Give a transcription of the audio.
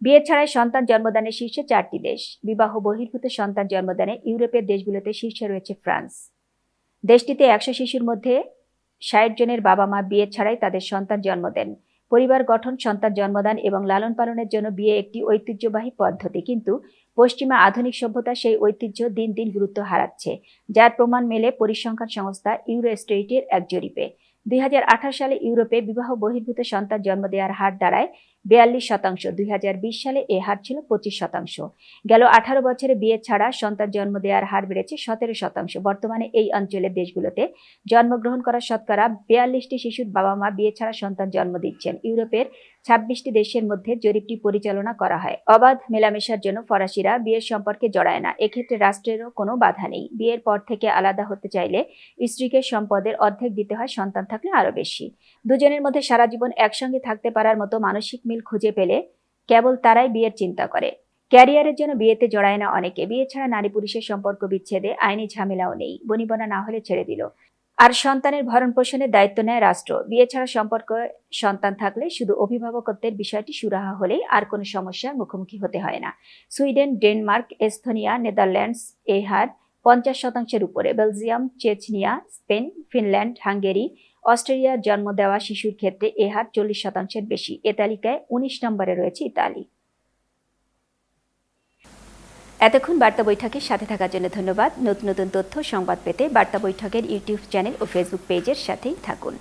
বিয়ে ছাড়াই সন্তান জন্মদানে শীর্ষে চারটি দেশ। বিবাহ বহির্ভূত সন্তান জন্মদানে ইউরোপের দেশগুলোতে শীর্ষে রয়েছে ফ্রান্স। দেশটিতে একশো শিশুর মধ্যে ষাট জনের বাবা মা বিয়ে ছাড়াই তাদের সন্তান জন্ম দেন। পরিবার গঠন, সন্তান জন্মদান এবং লালন পালনের জন্য বিয়ে একটি ঐতিহ্যবাহী পদ্ধতি। কিন্তু পশ্চিমা আধুনিক সভ্যতা সেই ঐতিহ্য দিন দিন গুরুত্ব হারাচ্ছে, যার প্রমাণ মেলে পরিসংখ্যান সংস্থা ইউরোস্টেটের এক জরিপে। দুই হাজার আঠারো সালে ইউরোপে বিবাহ বহির্ভূত সন্তান জন্ম দেওয়ার হার দাঁড়ায় বিয়াল্লিশ শতাংশ। দুই সালে এ হার ছিল পঁচিশ শতাংশ। গেল আঠারো বছরে বিয়ে ছাড়া সন্তান জন্ম দেওয়ার হার বেড়েছে সতেরো শতাংশ। বর্তমানে এই অঞ্চলের দেশগুলোতে জন্মগ্রহণ করা শতকরা বিয়াল্লিশটি শিশুর বাবা মা বিয়ে ছাড়া সন্তান জন্ম দিচ্ছেন। ইউরোপের ছাব্বিশটি দেশের মধ্যে জরিপটি পরিচালনা করা হয়। অবাধ মেলামেশার জন্য ফরাসিরা বিয়ের সম্পর্কে জড়ায় না। এক্ষেত্রে রাষ্ট্রেরও কোনো বাধা নেই। বিয়ের পর থেকে আলাদা হতে চাইলে স্ত্রীকে সম্পদের অর্ধেক দিতে হয়, সন্তান থাকলে আরও বেশি। দুজনের মধ্যে সারা জীবন একসঙ্গে থাকতে পারার মতো মানসিক মিল খুঁজে পেলে কেবল তারাই বিয়ের চিন্তা করে। ক্যারিয়ারের জন্য বিয়েতে জড়ায় না অনেকে। বিয়ে ছাড়া নারী পুরুষের সম্পর্ক বিচ্ছেদে, আইনি ঝামেলাও নেই। বনিবনা না হলে ছেড়ে দিল। আর সন্তানের ভরণ পোষণের দায়িত্ব নেয় রাষ্ট্র। বিয়ে ছাড়া সম্পর্ক সন্তান থাকলে শুধু অভিভাবকত্বের বিষয়টি সুরাহা হলেই আর কোনো সমস্যার মুখোমুখি হতে হয় না। সুইডেন, ডেনমার্ক, এস্তোনিয়া, নেদারল্যান্ডস এই হার পঞ্চাশ শতাংশের উপরে। Belgium, Chechnya, Spain, Finland, Hungary অস্ট্রেলিয়ার জন্ম দেওয়া শিশুর ক্ষেত্রে এ হার চল্লিশ শতাংশের বেশি। এ তালিকায় উনিশ নম্বরে রয়েছে ইতালি। এতক্ষণ বার্তা বৈঠকের সাথে থাকার জন্য ধন্যবাদ। নতুন নতুন তথ্য, সংবাদ পেতে বার্তা বৈঠকের ইউটিউব চ্যানেল ও ফেসবুক পেজের সাথেই থাকুন।